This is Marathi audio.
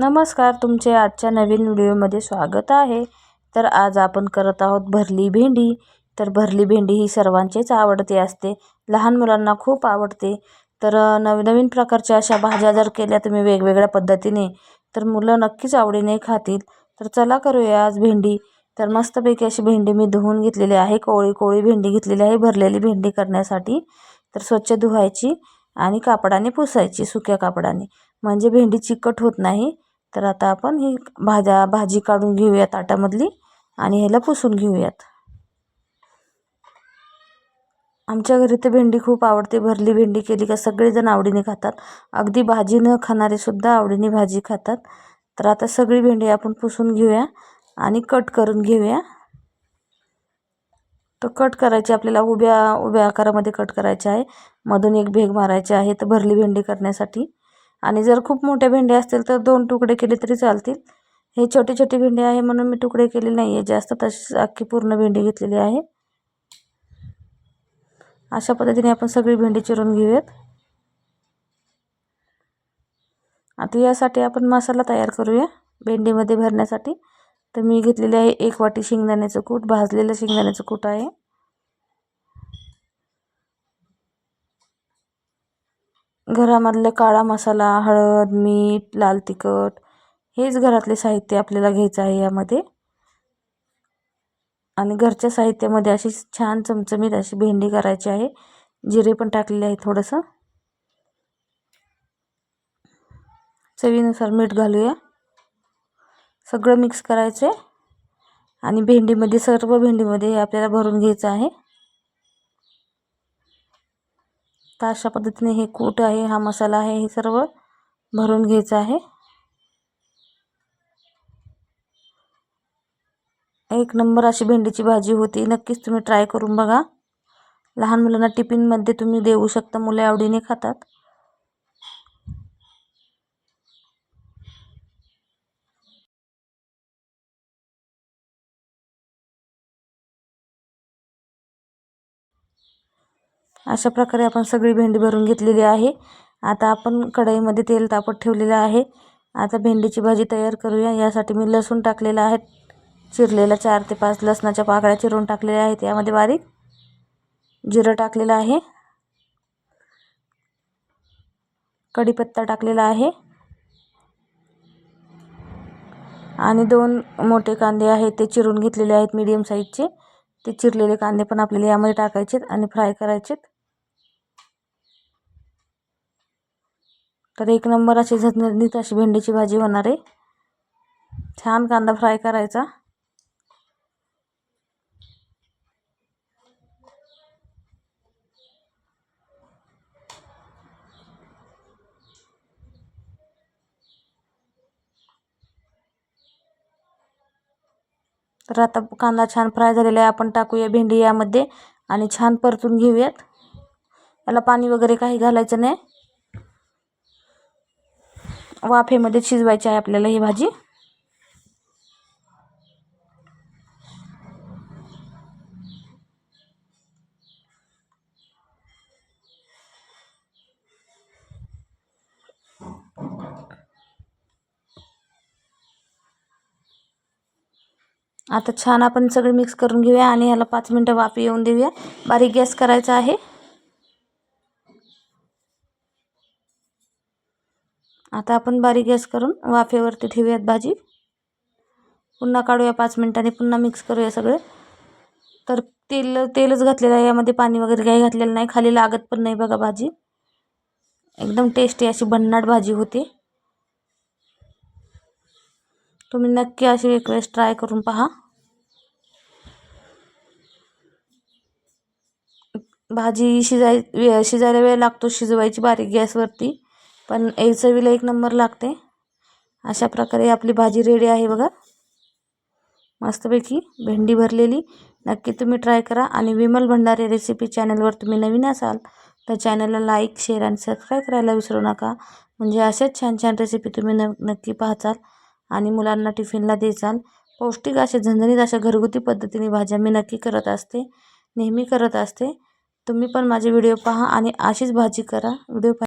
नमस्कार तुमचे आजच्या नवीन व्हिडिओमध्ये स्वागत आहे. तर आज आपण करत आहोत भरली भेंडी. तर भरली भेंडी ही सर्वांचीच आवडते असते. लहान मुलांना खूप आवडते. तर नव नवीन प्रकारच्या अशा भाज्या जर केल्या तुम्ही वेगवेगळ्या पद्धतीने तर मुलं नक्कीच आवडीने खातील. तर चला करूया आज भेंडी. तर मस्तपैकी अशी भेंडी मी धुवून घेतलेली आहे. कोळी कोळी भेंडी घेतलेली आहे भरलेली भेंडी करण्यासाठी. तर स्वच्छ धुवायची आणि कापडाने पुसायची सुक्या कापडाने. म्हणजे भेंडी चिकट होत नाही. तर आता आपण ही भाज्या भाजी काढून घेऊया ताटामधली आणि ह्याला पुसून घेऊयात. आमच्या घरी तर भेंडी खूप आवडते. भरली भेंडी केली का सगळेजण आवडीने खातात. अगदी भाजी न खाणारेसुद्धा आवडीने भाजी खातात. तर आता सगळी भेंडी आपण पुसून घेऊया आणि कट करून घेऊया. तर कट करायची आपल्याला उभ्या उभ्या आकारामध्ये कट करायचे आहे. मधून एक भेग मारायचे आहे. तर भरली भेंडी करण्यासाठी आणि जर खूप मोठ्या भेंड्या असतील तर दोन तुकडे केले तरी चालतील. हे छोटी छोटी भेंडी आहे म्हणून मी तुकडे केले नाही आहे जास्त तशीच अख्खी पूर्ण भेंडी घेतलेली आहे. अशा पद्धतीने आपण सगळी भेंडी चिरून घेऊयात. आता यासाठी आपण मसाला तयार करूया भेंडीमध्ये भरण्यासाठी. तर मी घेतलेली आहे एक वाटी शेंगदाण्याचं कूट भाजलेलं शेंगदाण्याचं कूट आहे. घरामधले काळा मसाला हळद मीठ लाल तिखट हेच घरातले साहित्य आपल्याला घ्यायचं आहे यामध्ये. आणि घरच्या साहित्यामध्ये अशी छान चमचमीत अशी भेंडी करायची आहे. जिरे पण टाकलेले आहे थोडंसं. चवीनुसार मीठ घालूया. सगळं मिक्स करायचं आहे आणि भेंडीमध्ये सर्व भेंडीमध्ये हे आपल्याला भरून घ्यायचं आहे. तर अशा पद्धतीने हे कूट आहे हा मसाला आहे हे सर्व भरून घ्यायचं आहे. एक नंबर अशी भेंडीची भाजी होती नक्कीच तुम्ही ट्राय करून बघा. लहान मुलांना टिफिनमध्ये तुम्ही देऊ शकता मुले आवडीने खातात. अशा प्रकारे आपण सगळी भेंडी भरून घेतलेली आहे. आता आपण कढईमध्ये तेल तापत ठेवलेलं आहे. आता भेंडीची भाजी तयार करूया. यासाठी मी लसूण टाकलेलं आहे. चिरलेला चार ते पाच लसणाच्या पाकळ्या चिरून टाकलेल्या आहेत. यामध्ये बारीक जिरं टाकलेलं आहे. कढीपत्ता टाकलेला आहे. आणि दोन मोठे कांदे आहेत. ते चिरून घेतलेले आहेत मीडियम साईजचे. ते चिरलेले कांदे पण आपल्याला यामध्ये टाकायचेत आणि फ्राय करायचेत. तर एक नंबर अशी झणझणीत अशी भेंडीची भाजी होणार आहे. छान कांदा फ्राय करायचा. तर आता कांदा छान फ्राय झालेला आहे. आपण टाकूया भेंडी यामध्ये आणि छान परतून घेऊयात. याला पाणी वगैरे काही घालायचं नाही. वाफेमध्ये शिजवायची आहे आपल्याला ही भाजी. आता छान आपण सगळे मिक्स करून घेऊया आणि ह्याला पाच मिनटं वाफे येऊन देऊया. बारीक गॅस करायचा आहे. आता आपण बारीक गॅस करून वाफेवरती ठेवूयात भाजी. पुन्हा काढूया पाच मिनटांनी पुन्हा मिक्स करूया सगळे. तर तेल तेलच घातलेलं आहे यामध्ये पाणी वगैरे काही घातलेलं नाही. खाली लागत पण नाही बघा भाजी. एकदम टेस्टी अशी भन्नाट भाजी होती. तुम्ही नक्की अशी एक वेळेस ट्राय करून पहा. भाजी शिजाय शिजायला वेळ लागतो शिजवायची बारीक गॅसवरती पण एक चवीला एक नंबर लागते. अशा प्रकारे आपली भाजी रेडी आहे बघा. मस्तपैकी भेंडी भरलेली. नक्की तुम्ही ट्राय करा. आणि विमल भंडारे रेसिपी चॅनलवर तुम्ही नवीन असाल तर चॅनलला लाईक शेअर आणि सबस्क्राईब करायला विसरू नका. म्हणजे अशाच छान छान रेसिपी तुम्ही न नक्की पाहचाल. आणि मुलांना टिफिनला देसाल पौष्टिक अशा झणझणीत अशा घरगुती पद्धतीने भाज्या मी नक्की करत असते. नेहमी करत असते. तुम्ही पण माझे व्हिडिओ पहा आणि अशीच भाजी करा. व्हिडिओ